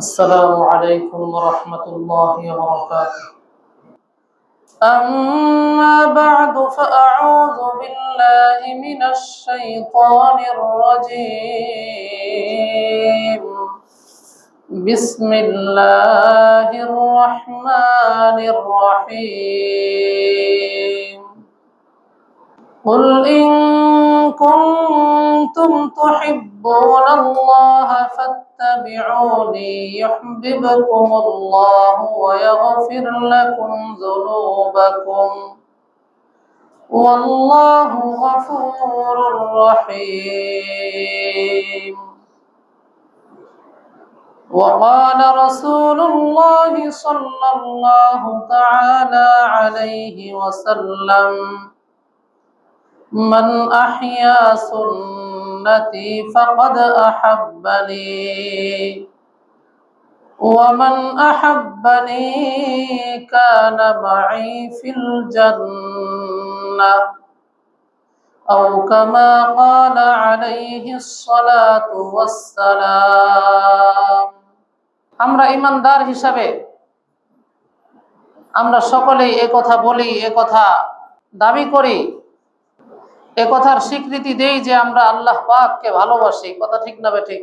السلام عليكم ورحمة الله وبركاته أما بعد فأعوذ بالله من الشيطان الرجيم بسم الله الرحمن الرحيم قل إن كنتم تحبون الله فاتبعوني يحببكم الله ويغفر لكم ذنوبكم. والله غفور رحيم. وقال رسول الله صلى الله تعالى عليه وسلم من أحيا سنتي فقد أحبني ومن أحبني كان معي في الجنة أو كما قال عليه الصلاة والسلام আমরা ইমানদার হিসাবে আমরা সকলেই এ কথা বলি এ কথা দাবি করি এ কথার স্বীকৃতি দেই যে আমরা আল্লাহ পাককে ভালোবাসি কথা ঠিক না বে ঠিক?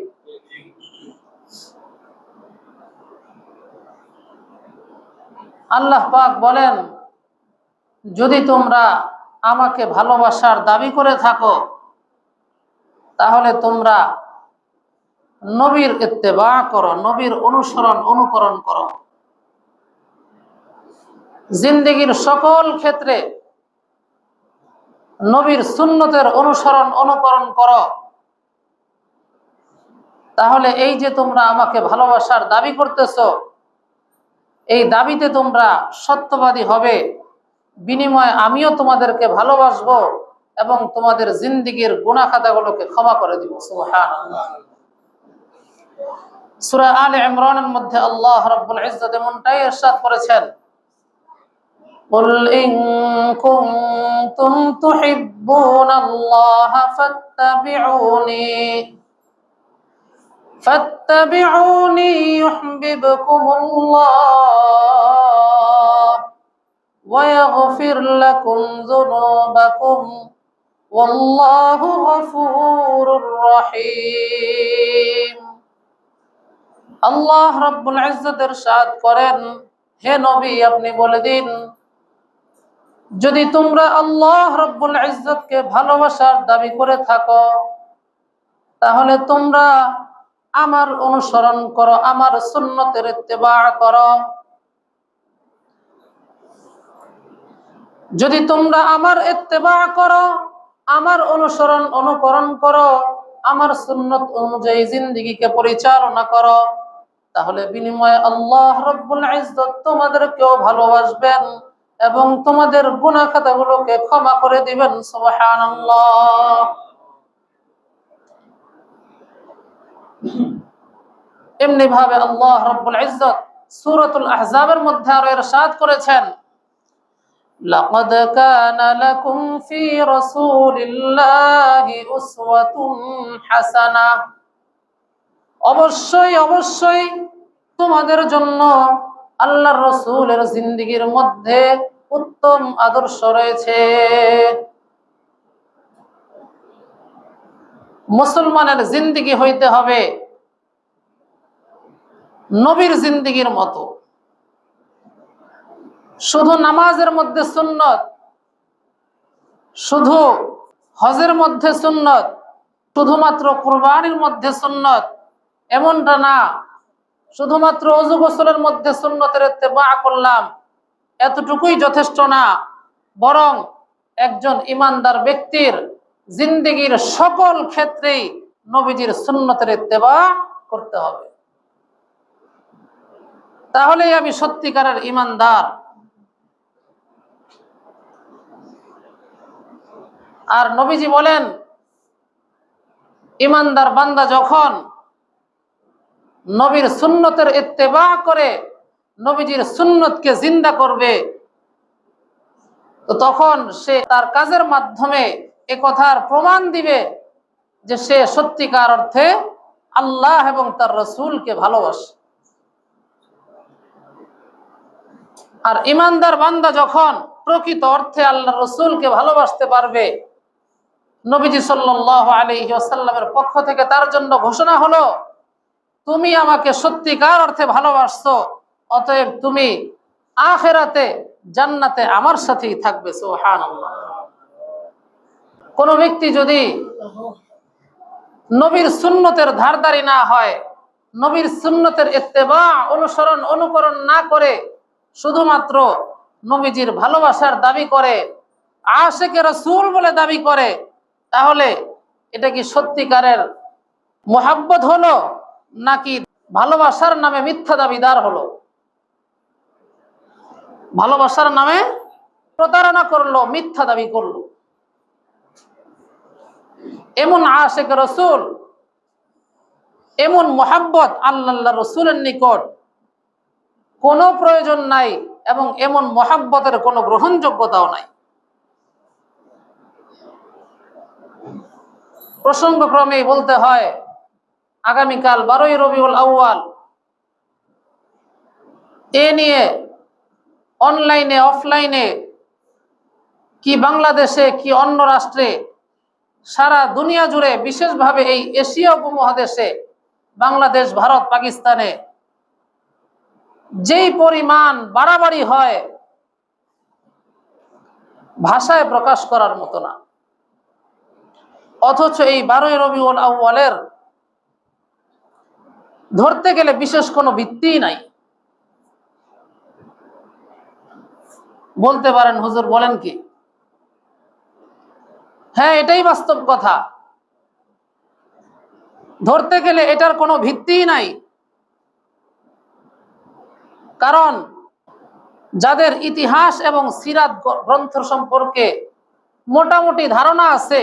আল্লাহ পাক বলেন, যদি তোমরা আমাকে ভালোবাসার দাবি করে থাকো, তাহলে তোমরা নবীর ইত্তেবা করো, নবীর অনুসরণ, অনুকরণ করো। জিন্দগির সকল ক্ষেত্রে নবীর সুন্নতের অনুসরণ, অনুকরণ করো। তাহলে এই যে তোমরা আমাকে ভালোবাসার দাবি করতেছ, এই দাবিতে তোমরা সত্যবাদী হবে। বিনিময়ে আমিও তোমাদেরকে ভালোবাসবো এবং তোমাদের জিন্দিগির গুণা খাতাগুলোকে ক্ষমা করে দিব। সুরা আল ইমরানের মধ্যে আল্লাহ রাব্বুল ইজ্জত এমনটাই ইরশাদ করেছেন قل إن كنتم تحبون الله فاتبعوني فاتبعوني يحببكم الله ويغفر لكم ذنوبكم والله غفور رحيم আল্লাহ রব্বুল ইজ্জত ইরশাদ করেন হে নবী আপনি বলে দিন যদি তোমরা আল্লাহ রব্বুল ইজ্জতকে ভালোবাসার দাবি করে থাকো, তাহলে তোমরা আমার অনুসরণ করো, আমার সুন্নতের ইত্তেবা করো। যদি তোমরা আমার ইত্তেবা করো, আমার অনুসরণ অনুকরণ করো, আমার সুন্নত অনুযায়ী জিন্দিগিকে পরিচালনা করো, তাহলে বিনিময়ে আল্লাহ রব্বুল ইজ্জত তোমাদেরকেও ভালোবাসবেন। এবং তোমাদের গুনাহ খাতাগুলোকে ক্ষমা করে দিবেন সুবহানাল্লাহ এমনি ভাবে আল্লাহ রব্বুল ইজ্জত সূরাতুল আহজাবের মধ্যে আরো ইরশাদ করেছেন لقد كان لكم في رسول الله أسوة حسنة অবশ্যই অবশ্যই তোমাদের জন্য আল্লাহর রসুলের জিন্দিগির মধ্যে উত্তম আদর্শ রয়েছে। মুসলমানের জিন্দিগি হইতে হবে নবীর জিন্দিগির মতো। শুধু নামাজের মধ্যে সুন্নত, শুধু হজের মধ্যে সুন্নত, শুধুমাত্র কোরবানির মধ্যে সুন্নত, এমনটা না। শুধুমাত্র অজু গোসলের মধ্যে সুন্নতের ইত্তেবা করলাম, এতটুকুই যথেষ্ট না। বরং একজন ইমানদার ব্যক্তির জিন্দিগির সকল ক্ষেত্রেই নবীজির সুন্নতের ইত্তেবা করতে হবে। তাহলেই আমি সত্যিকারের ইমানদার। আর নবীজি বলেন, ইমানদার বান্দা যখন নবীর সুন্নতের ইত্তেবা করে নবীজির সুন্নতকে জিন্দা করবে। তো তখন সে তার কাজের মাধ্যমে এ কথার প্রমাণ দিবে যে সে সত্যিকার অর্থে আল্লাহ এবং তার রসুলকে ভালোবাসে। আর ইমানদার বান্দা যখন প্রকৃত অর্থে আল্লাহ রসুলকে ভালোবাসতে পারবে, নবীজি সাল্লাহ আলী আসাল্লামের পক্ষ থেকে তার জন্য ঘোষণা হলো তুমি আমাকে সত্যিকার অর্থে ভালোবাসছো, অতএব তুমি আখেরাতে জান্নাতে আমার সাথেই থাকবে সোহান কোন ব্যক্তি যদি নবীর সুন্নতের ধারদারি না হয়, নবীর সুন্নতের ইত্তেবা, অনুসরণ, অনুকরণ না করে, শুধুমাত্র নবীজির ভালোবাসার দাবি করে, আশেকে রসুল বলে দাবি করে, তাহলে এটা কি সত্যিকারের মোহাব্বত হলো? নাকি ভালোবাসার নামে মিথ্যা দাবিদার হলো? ভালোবাসার নামে প্রতারণা করল, মিথ্যা দাবি করল। এমন আশেক রসুল, এমন মোহাব্বত আল্লাহ রসুলের নিকট কোনো প্রয়োজন নাই এবং এমন মোহাব্বতের কোনো গ্রহণযোগ্যতাও নাই। প্রসঙ্গক্রমে বলতে হয় আগামীকাল বারোই রবিউল আউয়াল। এ নিয়ে অনলাইনে, অফলাইনে, কি বাংলাদেশে, কি অন্য রাষ্ট্রে, সারা দুনিয়া জুড়ে বিশেষভাবে এই এশিয়া উপমহাদেশে, বাংলাদেশ, ভারত, পাকিস্তানে যেই পরিমাণ বাড়াবাড়ি হয়, ভাষায় প্রকাশ করার মতো না। অথচ এই বারোই রবিউল আউ্বালের ধরতে গেলে বিশেষ কোনো ভিত্তি নাই। বলতে পারেন, হুজুর বলেন কি? হ্যাঁ এটাই বাস্তব কথা। ধরতে গেলে এটার কোনো ভিত্তিই নাই। কারণ যাদের ইতিহাস এবং সিরাত গ্রন্থ সম্পর্কে মোটামুটি ধারণা আছে,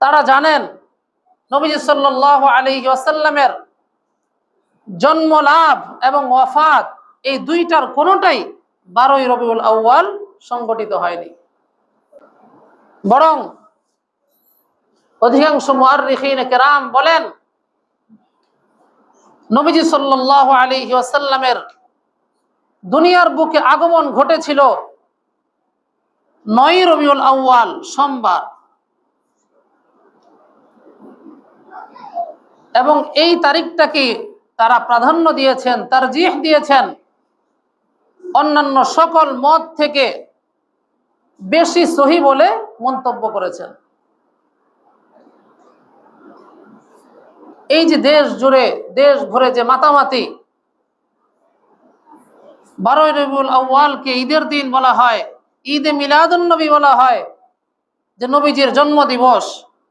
তারা জানেন নবীজ সাল্লাহ আলী ওয়াসাল্লামের জন্ম, লাভ এবং ওয়াফাত, এই দুইটার কোনোটাই বারোই রবিউল আউ্য়াল সংগঠিত হয়নি। বরং অধিকাংশ মুআরিখিন বলেন, নবীজি সাল্লাহ আলী ওয়াসাল্লামের দুনিয়ার বুকে আগমন ঘটেছিল নয় রবিউল আউ্য়াল সোমবার। এবং এই তারিখটাকে তারা প্রাধান্য দিয়েছেন তার জিহ দিয়েছেন। অন্যান্য সকল মত থেকে বেশি সহি বলে মন্তব্য করেছেন। এই যে দেশ জুড়ে, দেশ ভরে যে মাতামাতি, বারোই রবিউল আউ্য়ালকে ঈদের দিন বলা হয়, ঈদে মিলাদুন নবী বলা হয়, যে নবীজির জন্ম দিবস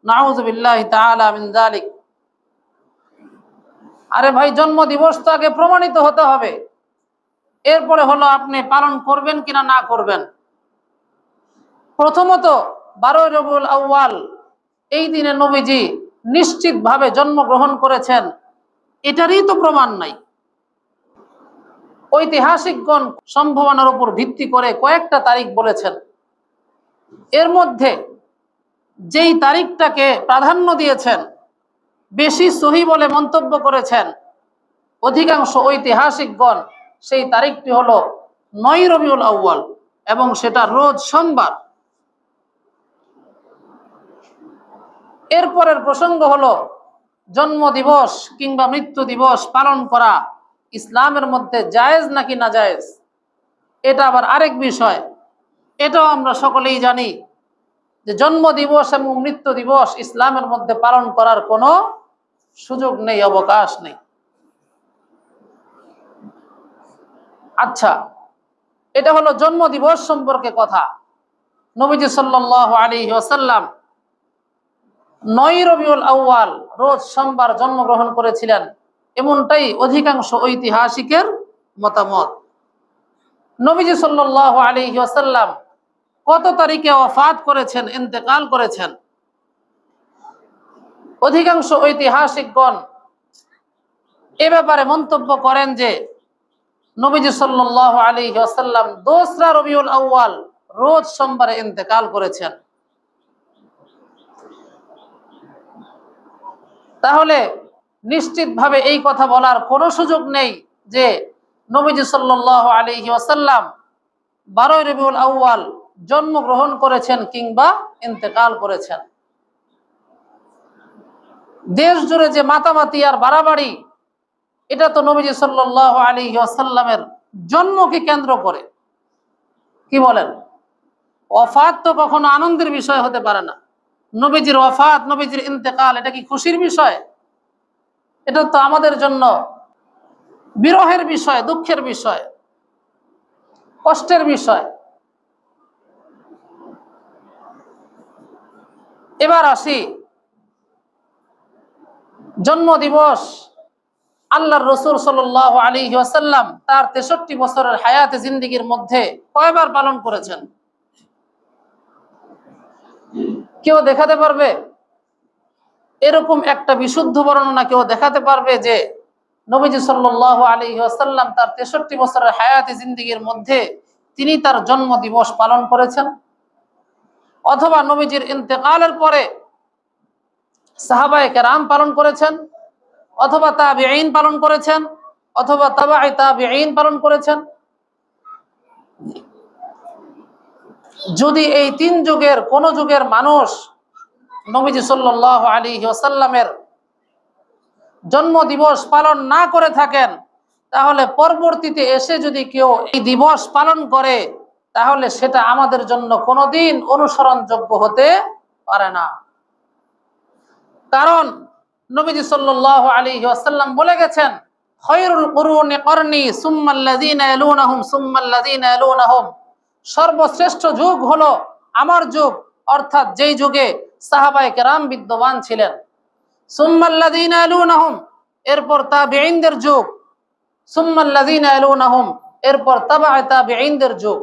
নাউজবিল্লাহ যালিক আরে ভাই জন্ম দিবস তো আগে প্রমাণিত হতে হবে। এরপরে হলো আপনি পালন করবেন কিনা না করবেন। প্রথমত, বারোই রবিউল আউ্য়াল, এই দিনে নবীজি নিশ্চিতভাবে জন্মগ্রহণ করেছেন। এটারই তো প্রমাণ নাই। ঐতিহাসিকগণ সম্ভাবনার উপর ভিত্তি করে কয়েকটা তারিখ বলেছেন। এর মধ্যে যেই তারিখটাকে প্রাধান্য দিয়েছেন বেশি সহি বলে মন্তব্য করেছেন অধিকাংশ ঐতিহাসিকগণ। সেই তারিখটি হলো নয় রবিউল আউ্য়াল এবং সেটা রোজ সোমবার। এরপরের প্রসঙ্গ হলো জন্ম দিবস কিংবা মৃত্যু দিবস পালন করা ইসলামের মধ্যে জায়েজ নাকি না জায়েজ এটা আবার আরেক বিষয়। এটাও আমরা সকলেই জানি যে জন্ম দিবস এবং মৃত্যু দিবস ইসলামের মধ্যে পালন করার কোনো সুযোগ নেই, অবকাশ নেই। আচ্ছা এটা হলো জন্ম দিবস সম্পর্কে কথা। নবীজি সাল্লাহ আলী ওসাল্লাম নয় রবিউল আউ্য়াল রোজ সোমবার জন্মগ্রহণ করেছিলেন। এমনটাই অধিকাংশ ঐতিহাসিকের মতামত। নবীজি সাল্লাহ আলী ওসাল্লাম কত তারিখে ওফাত করেছেন, ইন্তেকাল করেছেন? অধিকাংশ ঐতিহাসিকগণ এ ব্যাপারে মন্তব্য করেন যে, নবীজি সাল্লাহ আলী আসাল্লাম দোসরা রবিউল আউ্য়াল রোজ সোমবারে ইন্তেকাল করেছেন। তাহলে নিশ্চিতভাবে এই কথা বলার কোনো সুযোগ নেই যে, নবীজি সাল্লাহ আলী আসাল্লাম বারোই রবিউল আউয়াল জন্মগ্রহণ করেছেন কিংবা ইন্তেকাল করেছেন। দেশ জুড়ে যে মাতামাতি আর বাড়াবাড়ি, এটা তো নবীজি সাল্লাহ আলী আসাল্লামের জন্মকে কেন্দ্র করে। কি বলেন? অফাত তো কখনো আনন্দের বিষয় হতে পারে না। নবীজির অফাত নবীজির ইন্তেকাল, এটা কি খুশির বিষয়? এটা তো আমাদের জন্য বিরহের বিষয়, দুঃখের বিষয়, কষ্টের বিষয়। এবার আসি জন্ম দিবস। আল্লাহর রসুল সাল আলী ওয়াসাল্লাম তার তেষট্টি বছরের হায়াতে জিন্দিগির মধ্যে কয়বার পালন করেছেন? কেউ দেখাতে পারবে? এরকম একটা বিশুদ্ধ বর্ণনা কেউ দেখাতে পারবে যে নবীজি সাল্লাহ আলী ওয়াসাল্লাম তার তেষট্টি বছরের হায়াতে জিন্দিগির মধ্যে তিনি তার জন্ম দিবস পালন করেছেন? অথবা নবীজির ইন্তেকালের পরে সাহাবায়ে কেরাম পালন করেছেন, অথবা তাবিঈন পালন করেছেন, অথবা তাবাই তাবিঈন পালন করেছেন। যদি এই তিন যুগের কোন যুগের মানুষ নবীজি সাল্লাহ আলী ওসাল্লামের জন্ম দিবস পালন না করে থাকেন, তাহলে পরবর্তীতে এসে যদি কেউ এই দিবস পালন করে, তাহলে সেটা আমাদের জন্য কোনোদিন অনুসরণযোগ্য হতে পারে না। কারণ নবীজি সাল্লাহ আলী আসাল্লাম বলে গেছেন, খয়রুল কুরুনি করনি সুম্মাল্লাযীনা ইয়ালুনাহুম সর্বশ্রেষ্ঠ যুগ হলো আমার যুগ, অর্থাৎ যেই যুগে সাহাবায়ে কেরাম বিদ্যমান ছিলেন। সুম্মাল্লাযীনা ইয়ালুনাহুম, এরপর তাবিঈনদের যুগ। সুম্মাল্লাযীনা ইয়ালুনাহুম, এরপর তাবায়ে তাবিঈনদের যুগ।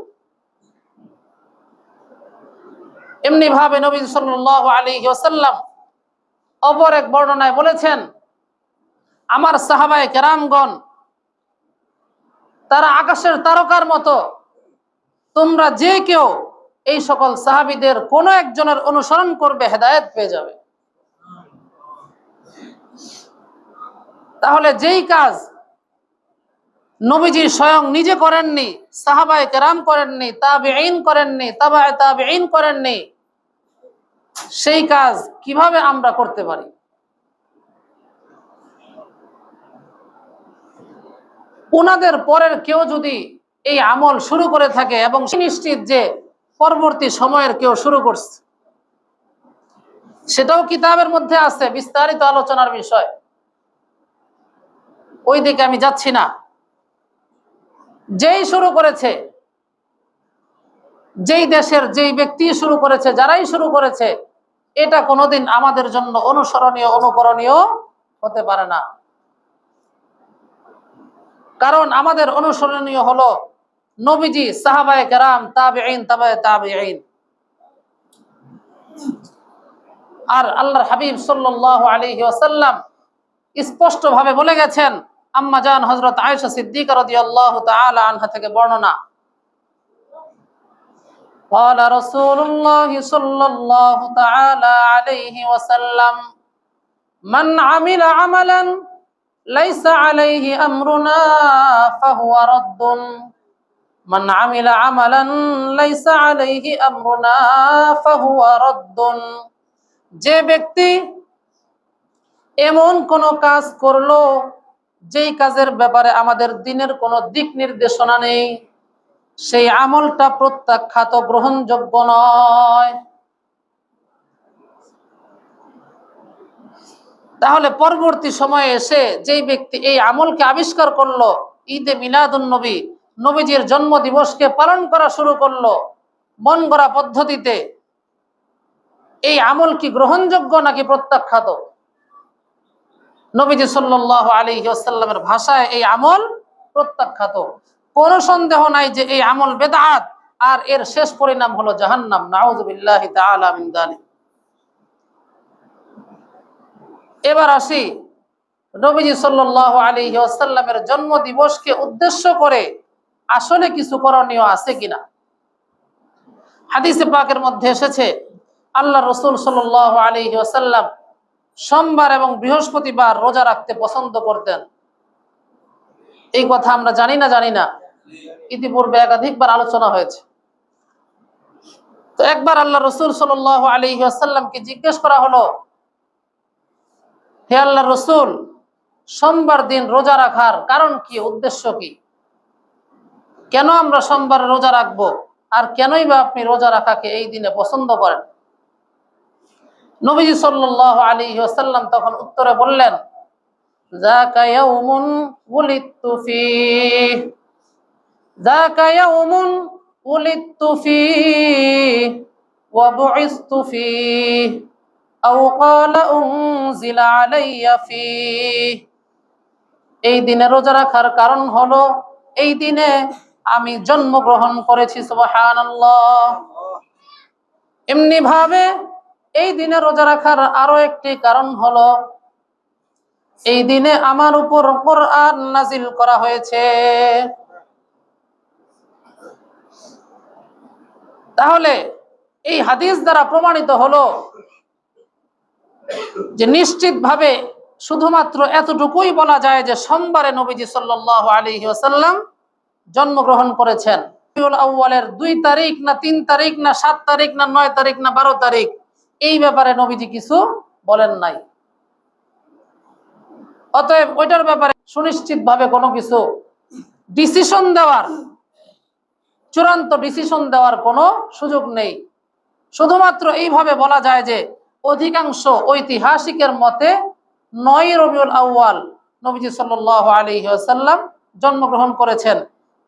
এমনি ভাবে নবী সাল্লাল্লাহু আলাইহি ওয়াসাল্লাম অপর এক বর্ণনায় বলেছেন, আমার সাহাবায় কেরামগণ, তারা আকাশের তারকার মতো, তোমরা যে কেউ এই সকল সাহাবিদের কোন একজনের অনুসরণ করবে, হেদায়েত পেয়ে যাবে। তাহলে যেই কাজ নবীজি স্বয়ং নিজে করেননি, সাহাবায়ে কেরাম করেননি তাবে আইন করেননি, তাবায়ে তাবিঈন করেননি সেই কাজ কীভাবে আমরা করতে পারি? ওনাদের পরের কেউ যদি এই আমল শুরু করে থাকে এবং নিশ্চিত যে পরবর্তী সময়ের কেউ শুরু করছে, সেটাও কিতাবের মধ্যে আছে, বিস্তারিত আলোচনার বিষয়। ওই দিকে আমি যাচ্ছি না। যেই শুরু করেছে, যেই দেশের যেই ব্যক্তি শুরু করেছে, যারাই শুরু করেছে এটা কোনোদিন আমাদের জন্য অনুসরণীয়, অনুকরণীয় হতে পারে না। কারণ আমাদের অনুসরণীয় হলো নবীজি, সাহাবায়ে কেরাম, তাবেঈন, তাবায়ে তাবেঈন। আর আল্লাহর হাবিব সাল্লাল্লাহু আলাইহি ওয়াসাল্লাম স্পষ্ট ভাবে বলে গেছেন, আম্মা জান হযরত আয়েশা সিদ্দিকা রাদিয়াল্লাহু তাআলা আনহা থেকে বর্ণনা। قال رسول الله صلى الله تعالى عليه وسلم من عمل عملا ليس عليه أمرنا فهو رد من عمل عملا ليس عليه أمرنا فهو رد যে ব্যক্তি এমন কোন কাজ করলো যেই কাজের ব্যাপারে আমাদের দিনের কোনো দিক নির্দেশনা নেই সেই আমলটা প্রত্যাখ্যাত গ্রহণযোগ্য নয়। তাহলে পরবর্তী সময়ে এসে যেই ব্যক্তি এই আমলকে আবিষ্কার করল, ঈদে মিলাদুন নবী, নবীজির জন্ম দিবসকে পালন করা শুরু করল, মন গড়া পদ্ধতিতে এই আমল কি গ্রহণযোগ্য নাকি প্রত্যাখ্যাত? নবীজি সাল্লাহ আলী আসাল্লামের ভাষায় এই আমল প্রত্যাখ্যাত। কোনো সন্দেহ নাই যে এই আমল বেদাত, আর এর শেষ পরিণাম হলো জাহান্নাম। নাউজুবিল্লাহি যালিক এবার আসি, নবীজি সাল্লাল্লাহু আলাইহি ওয়াসাল্লামের জন্ম দিবসকে উদ্দেশ্য করে আসলে কিছু করণীয় আছে কিনা? হাদিসে পাকের মধ্যে এসেছে, আল্লাহ রসুল সাল্লাল্লাহু আলাইহি ওয়াসাল্লাম সোমবার এবং বৃহস্পতিবার রোজা রাখতে পছন্দ করতেন। এই কথা আমরা জানি না জানি না। ইতিপূর্বে একাধিকবার আলোচনা হয়েছে। তো একবার আল্লাহ রসুল সাল আলিহাসাল্লামকে জিজ্ঞেস করা হলো, হে আল্লাহ রসুল, সোমবার দিন রোজা রাখার কারণ কি, উদ্দেশ্য কি? কেন আমরা সোমবার রোজা রাখব? আর কেনই বা আপনি রোজা রাখাকে এই দিনে পছন্দ করেন? নবীজি সাল আলী আসাল্লাম তখন উত্তরে বললেন জাকায়াউমুন বলিত ذاك يوم ولدت فيه وبعثت فيه أو قال أنزل علي فيه এই দিনে রোজা রাখার কারণ হলো এই দিনে আমি জন্মগ্রহণ করেছি সুবহানাল্লাহ এমনি ভাবে এই দিনে রোজা রাখার আরো একটি কারণ হলো এই দিনে আমার উপর কোরআন নাজিল করা হয়েছে তাহলে এই হাদিস দ্বারা প্রমাণিত হলো যে নিশ্চিতভাবে শুধুমাত্র এতটুকুই বলা যায় যে সোমবারে নবীজি সাল্লাহ আলী ওসাল্লাম জন্মগ্রহণ করেছেন। আউ্বালের দুই তারিখ না তিন তারিখ না সাত তারিখ না নয় তারিখ না বারো তারিখ, এই ব্যাপারে নবীজি কিছু বলেন নাই। অতএব ওইটার ব্যাপারে সুনিশ্চিত ভাবে কোনো কিছু ডিসিশন দেওয়ার চূড়ান্ত ডিসিশন দেওয়ার কোনো সুযোগ নেই। শুধুমাত্র এইভাবে বলা যায় যে, অধিকাংশ ঐতিহাসিকের মতে নয় রবিউল আউ্য়াল নবীজি সাল আলী সাল্লাম জন্মগ্রহণ করেছেন।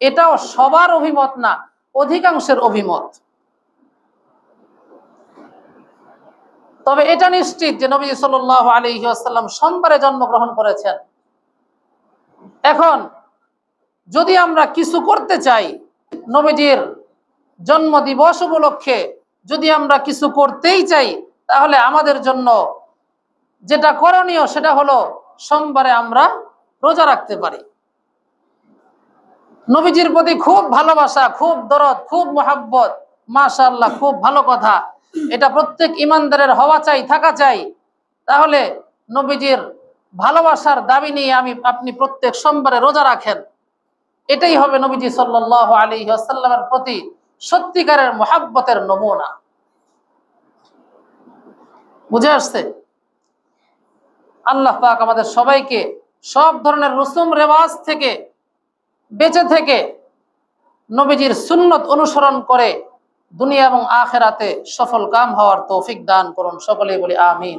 এটাও সবার অভিমত না, অধিকাংশের অভিমত। তবে এটা নিশ্চিত যে নবী সাল আলী আসাল্লাম সোমবারে জন্মগ্রহণ করেছেন। এখন যদি আমরা কিছু করতে চাই নবীজির জন্ম দিবস উপলক্ষে যদি আমরা কিছু করতেই চাই, তাহলে আমাদের জন্য যেটা করণীয় সেটা হলো সোমবারে আমরা রোজা রাখতে পারি। নবীজির প্রতি খুব ভালোবাসা, খুব দরদ, খুব মোহাব্বত মাশাল্লাহ খুব ভালো কথা। এটা প্রত্যেক ইমানদারের হওয়া চাই, থাকা চাই। তাহলে নবীজির ভালোবাসার দাবি নিয়ে আমি, আপনি প্রত্যেক সোমবারে রোজা রাখেন। এটাই হবে নবীজি সাল্লাহ আলী আসাল্লামের প্রতি সত্যিকারের মোহাব্বতের নমুনা। বুঝে আসছে? আল্লাহ পাক আমাদের সবাইকে সব ধরনের রসুম রেওয়াজ থেকে বেঁচে থেকে নবীজির সুন্নত অনুসরণ করে দুনিয়া এবং আখেরাতে সফল কাম হওয়ার তৌফিক দান করুন। সকলেই বলি আমিন।